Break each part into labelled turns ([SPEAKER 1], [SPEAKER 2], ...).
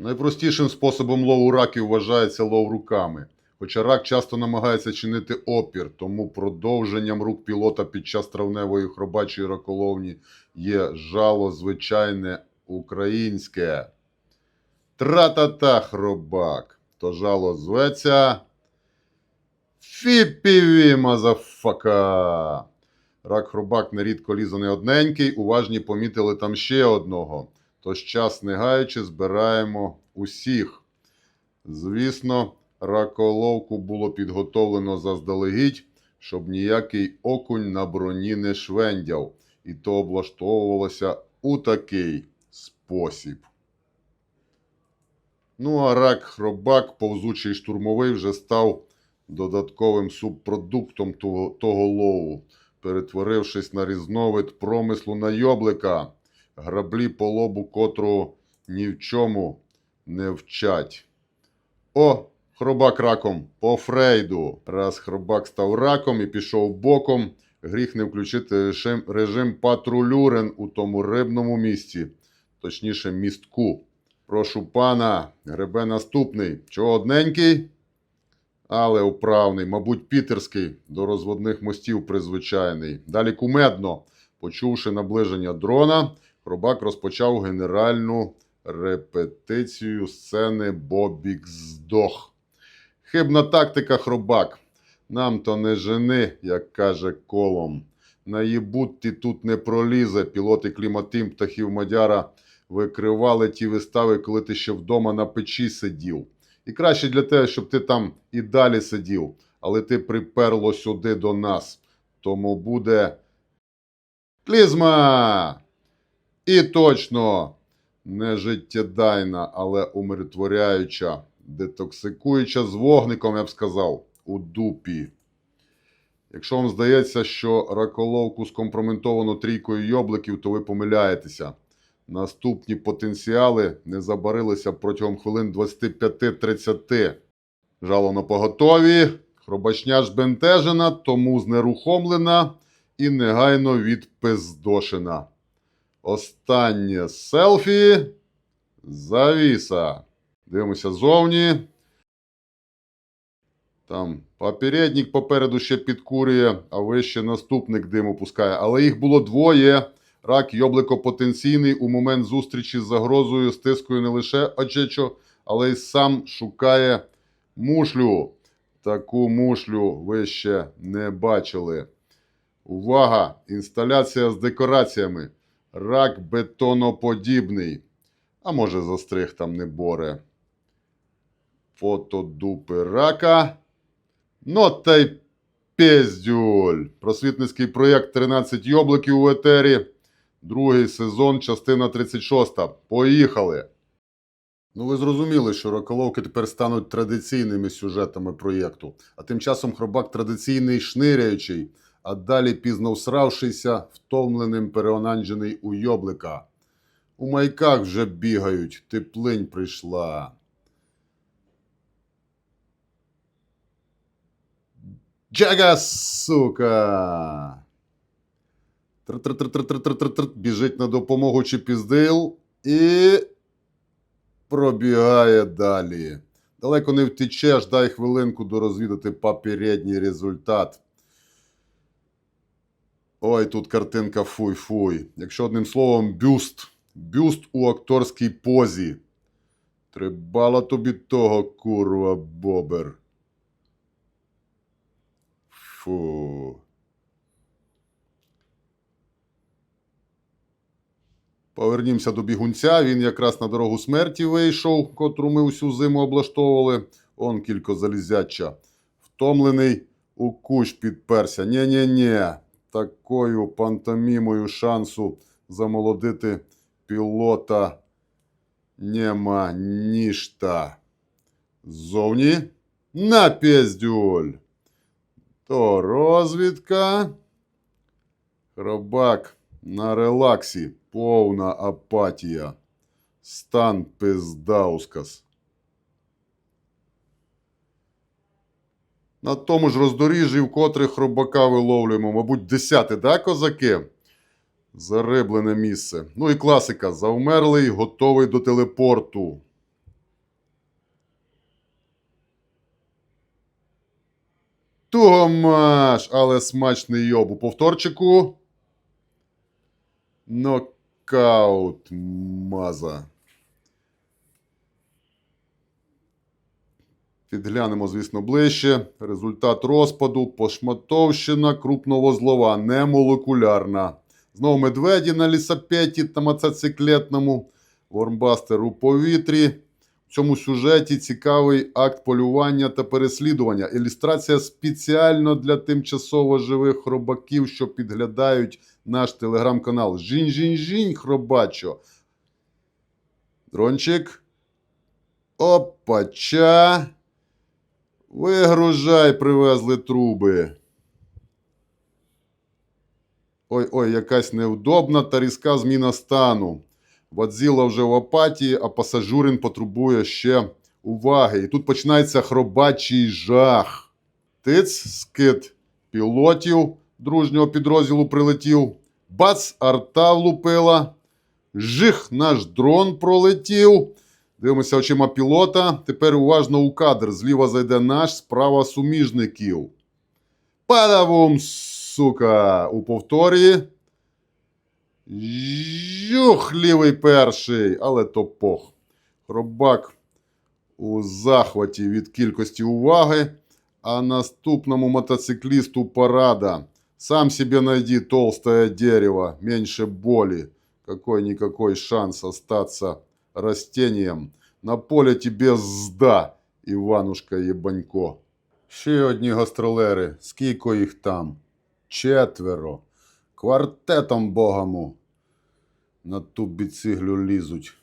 [SPEAKER 1] Найпростішим способом лову раків вважається лов руками. Хоча рак часто намагається чинити опір, тому продовженням рук пілота під час травневої хробачої раколовні є жало звичайне українське. Тра-та-та, хробак. То жало зветься. Фіпіві, мазафака. Рак хробак нерідко лізаний одненький, уважні помітили там ще одного. Тож час не гаючи, збираємо усіх. Звісно, раколовку було підготовлено заздалегідь, щоб ніякий окунь на броні не швендяв, і то облаштовувалося у такий спосіб. Ну, а рак хробак, повзучий штурмовий, вже став додатковим субпродуктом того, того лову, перетворившись на різновид промислу на йоблика, граблі по лобу котру ні в чому не вчать. О, хробак раком по Фрейду. Раз хробак став раком і пішов боком, гріх не включити режим, патрулюрен у тому рибному місці, точніше містку. Прошу пана, гребе наступний. Чого одненький? Але управний, мабуть, пітерський, до розводних мостів призвичайний. Далі кумедно. Почувши наближення дрона, хробак розпочав генеральну репетицію сцени Бобік здох. Хибна тактика, хробак. Нам то не жени, як каже колом. Наїбут ти тут не пролізе. Пілоти кліматим птахів Мадяра викривали ті вистави, коли ти ще вдома на печі сидів. І краще для тебе, щоб ти там і далі сидів, але ти приперло сюди до нас. Тому буде клізма! І точно не життєдайна, але умиротворяюча, детоксикуюча з вогником, я б сказав, у дупі. Якщо вам здається, що раколовку скомпрометовано трійкою йобликів, то ви помиляєтеся. Наступні потенціали не забарилися протягом хвилин 25-30. Жало поготові, хробачня ж бентежена, тому знерухомлена і негайно відпиздошена. Останнє селфі. Завіса. Дивимося зовні. Там попередник попереду ще підкурює, а вище наступник диму пускає. Але їх було двоє. Рак йоблико потенційний у момент зустрічі з загрозою стискує не лише очечо, але й сам шукає мушлю. Таку мушлю ви ще не бачили. Увага! Інсталяція з декораціями. Рак бетоноподібний. А може застриг там не боре. Фото дупи рака. Ну та й піздюль. Просвітницький проєкт 13 йобликів у етері. Другий сезон, частина 36. Поїхали. Ну, ви зрозуміли, що роколовки тепер стануть традиційними сюжетами проєкту. А тим часом хробак традиційний шниряючий, а далі пізно всравшийся, втомленим переонанджений у йоблика. У майках вже бігають, теплинь прийшла. Джага, сука! Біжить на допомогу Чіпіздейл і пробігає далі. Далеко не втечеш, дай хвилинку дорозвідати попередній результат. Ой, тут картинка фуй-фуй. Якщо одним словом, бюст. Бюст у акторській позі. Трибала тобі того, курва, бобер. Фу. Повернімося до бігунця. Він якраз на дорогу смерті вийшов, котру ми усю зиму облаштовували. Он кілько залізяча. Втомлений у кущ підперся. Нє-нє-нє. Такою пантомімою шансу замолодити пілота нема нішта. Ззовні на піздюль. То розвідка. Хробак на релаксі. Повна апатія. Стан пиздаускас. на тому ж роздоріжжі, в котрих хробака виловлюємо, мабуть, десяти, да, козаки? Зариблене місце. Ну і класика. Завмерлий, готовий до телепорту. Тугомаш. Але смачний йобу У повторчику. Нокаут маза. Підглянемо, звісно, ближче. Результат розпаду, пошматовщина крупновозлова, не молекулярна. Знову медведі на лісапеті та мотоциклетному, Вормбастер у повітрі. В цьому сюжеті цікавий акт полювання та переслідування. Ілюстрація спеціально для тимчасово живих хробаків, що підглядають наш телеграм-канал. Жінь-жінь-жінь, хробачо. Дрончик. Опача. Вигружай, привезли труби. Ой-ой, якась невдобна та різка зміна стану. Вадзіла вже в апатії, а пасажурин потребує ще уваги. І тут починається хробачий жах. Тиць, скид пілотів дружнього підрозділу прилетів. Бац, арта влупила. Жих, наш дрон пролетів. Дивимося очима пілота. Тепер уважно у кадр. Зліва зайде наш, справа суміжників. Падавум, сука! У повторі. Жух, лівий перший, але то пох. Хробак у захваті від кількості уваги, а наступному мотоциклісту парада. Сам себе найди толстое дерево, меньше боли. Какой-никакой шанс остаться растением. На поле тебе зда, Іванушка Єбанько. Ще одні гастролери. Скільки їх там? Четверо. Квартетом богому. На ту біциглю лізуть.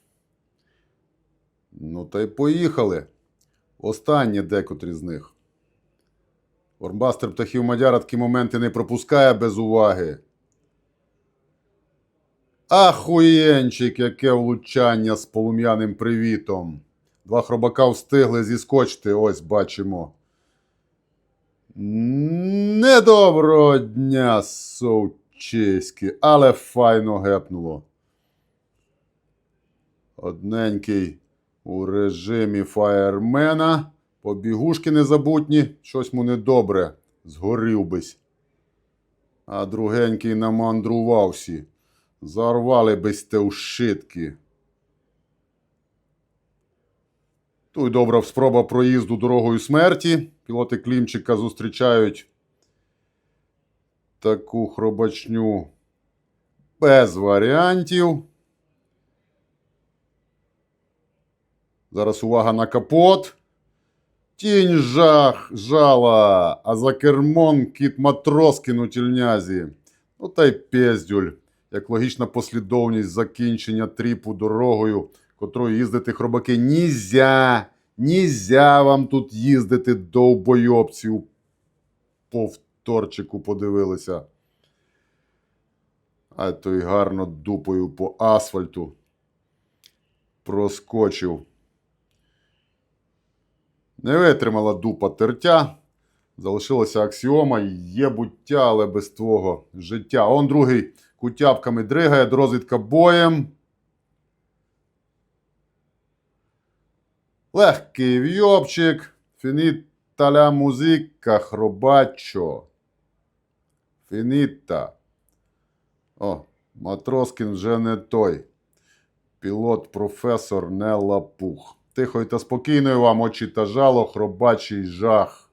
[SPEAKER 1] Ну, та й поїхали. Останні декотрі з них. Орбастер птахів Мадяра такі моменти не пропускає без уваги. Ахуєнчик, яке влучання з полум'яним привітом. Два хробака встигли зіскочити, ось бачимо. Недоброго дня, совчиськи, але файно гепнуло. Одненький у режимі фаєрмена. Побігушки незабутні, щось му недобре, згорів бись. А другенький намандрувався. Зарвали бись те ушитки. Тут добра спроба проїзду дорогою смерті. Пілоти Клімчика зустрічають таку хробачню без варіантів. Зараз увага на капот. Тінь жах, жала, а за кермом кіт Матроскін у тільнязі. Ну та й пездюль, як логічна послідовність закінчення тріпу дорогою, котрою їздити хробаки нізя. Нізя вам тут їздити довбойобці у повторчику подивилися. А то й гарно дупою по асфальту проскочив. Не витримала дупа тертя. Залишилася аксіома, є буття, але без твого життя. Он другий кутяпками дригає, розвідка боєм. Легкий вйобчик. Фініта ля музика, хробачо. Фініта. О, Матроскін вже не той. Пілот професор не лапух. Тихо та спокійної вам очі та жало, хробачий жах.